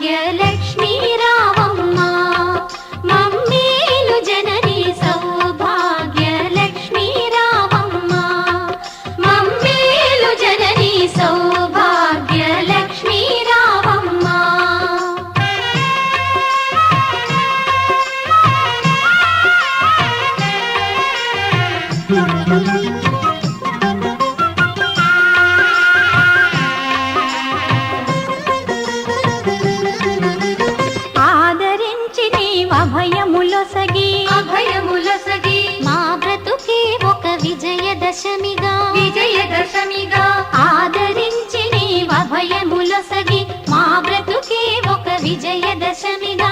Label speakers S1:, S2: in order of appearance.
S1: gele విజయదశమిగా
S2: విజయదశమిగా
S1: ఆదరించి నీవభయములొసగి మా బ్రతుకే ఒక విజయదశమిగా